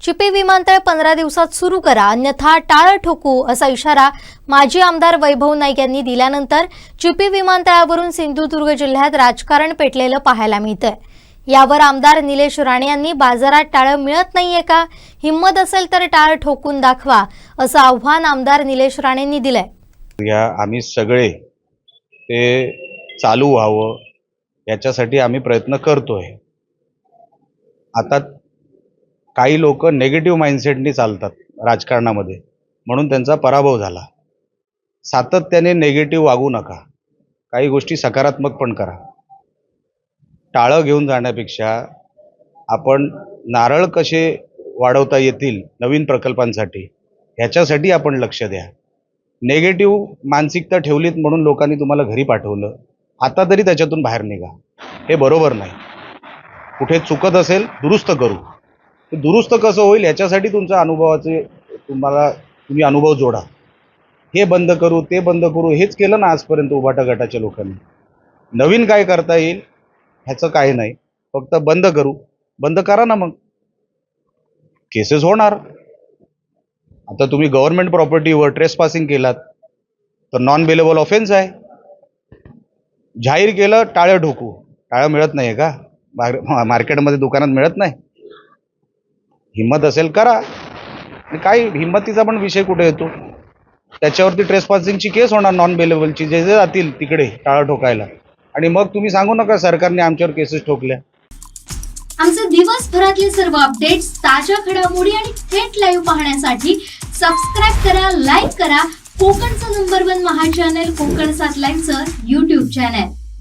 चिपी विमानतळ पंधरा दिवसात सुरू करा अन्यथा टाळ ठोकू असा इशारा माजी आमदार वैभव नाईक यांनी दिल्यानंतर चिपी विमानतळावरून सिंधुदुर्ग जिल्ह्यात राजकारण पेटलेलं पाहायला मिळतंय. यावर आमदार निलेश राणे यांनी बाजारात टाळं मिळत नाहीये का? हिंमत असेल तर टाळ ठोकून दाखवा असं आव्हान आमदार निलेश राणेंनी दिलंय. या आम्ही सगळे ते चालू व्हावं याच्यासाठी आम्ही प्रयत्न करतोय. आता काही लोक नेगेटिव्ह माइंडसेटनी चालतात राजकारणामध्ये. म्हणून त्यांचा पराभव झाला. सातत्याने नेगेटिव्ह वागू नका. काही गोष्टी सकारात्मक पण करा. टाळं घेऊन जाण्यापेक्षा आपण नारळ कसे वाढवता येतील नवीन प्रकल्पांसाठी ह्याच्यासाठी आपण लक्ष द्या. नेगेटिव्ह मानसिकता ठेवलीत म्हणून लोकांनी तुम्हाला घरी पाठवलं आता तरी त्याच्यातून बाहेर निघा. हे बरोबर नाही. कुठे चुकत असेल दुरुस्त करू. ते दुरुस्त कसं होईल याच्यासाठी तुमच्या अनुभवाचे तुम्हाला तुम्ही अनुभव जोडा. हे बंद करू ते बंद करू हेच केलं ना आजपर्यंत उभाटा गटाच्या लोकांनी. नवीन काय करता येईल ह्याचं काही नाही. फक्त बंद करू. बंद करा ना मग. केसेस होणार. आता तुम्ही गव्हर्नमेंट प्रॉपर्टीवर ट्रेस पासिंग केलात तर नॉन बेलेबल ऑफेन्स आहे. जाहीर केलं टाळं ठोकू. टाळं मिळत नाही का? मार- मार्केटमध्ये दुकानात मिळत नाही. हिंमत असेल करा. काही काय हिंमतीचा पण विषय कुठे येतो? त्याच्यावरती ट्रेस पासिंगची केस होणार नॉन बेलेबलची जे जे जातील तिकडे टाळं ठोकायला. आणि मग तुम्ही सांगू नका सरकारने आमच्यावर केसेस ठोकल्या. आमचे दिवसभरातले सर्व अपडेट्स ताज्या घडामोडी आणि थेट लाईव्ह पाहण्यासाठी सबस्क्राईब करा लाईक करा. कोकणचं नंबर वन महा चॅनल कोकण सात लाईव्हचं युट्यूब चॅनल